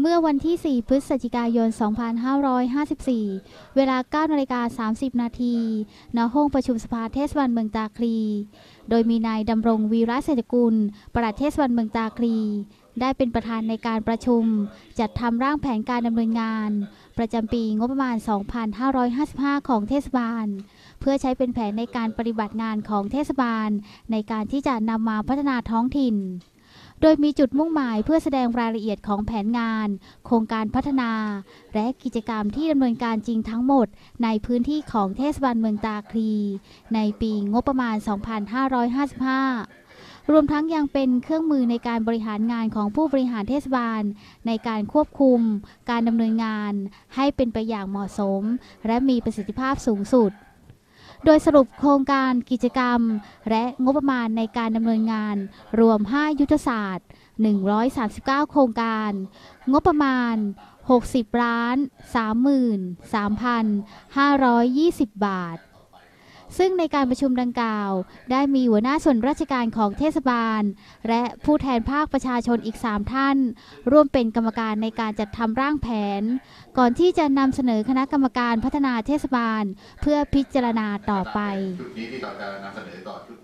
เมื่อวันที่ 4 พฤศจิกายน 2554 เวลา 9นาฬิกา30 นาทีณห้องประชุมสภาเทศบาลเมืองตาคลี โดยมีนายดำรงวีระเศรษฐกุลปลัดเทศบาลเมืองตาคลี ได้เป็นประธานในการประชุม จัดทำร่างแผนการดำเนินงาน ประจำปีงบประมาณ 2555 ของเทศบาล เพื่อใช้เป็นแผนในการปฏิบัติงานของเทศบาล ในการที่จะนำมาพัฒนาท้องถิ่น โดยมีจุดมุ่งหมายเพื่อแสดงรายละเอียดของแผนงาน โครงการพัฒนา และกิจกรรมที่ดำเนินการจริงทั้งหมด ในพื้นที่ของเทศบาลเมืองตาคลี ในปีงบประมาณ 2555รวมทั้งยังเป็นเครื่องมือในการบริหารงานของผู้บริหารเทศบาล ในการควบคุม การดำเนินงาน ให้เป็นไปอย่างเหมาะสม และมีประสิทธิภาพสูงสุด โดยสรุปโครงการกิจกรรม และงบประมาณในการดำเนินงานรวม 5 ยุทธศาสตร์ 139 โครงการ งบประมาณ 60ล้าน33,520 บาท ซึ่งในการประชุมดังกล่าว ได้มีหัวหน้าส่วนราชการของเทศบาล และผู้แทนภาคประชาชนอีก 3 ท่าน ร่วมเป็นกรรมการในการจัดทำร่างแผน ก่อนที่จะนำเสนอคณะกรรมการพัฒนาเทศบาล เพื่อพิจารณาต่อไปชุดนี้ที่เราจะนำเสนอต่อชุด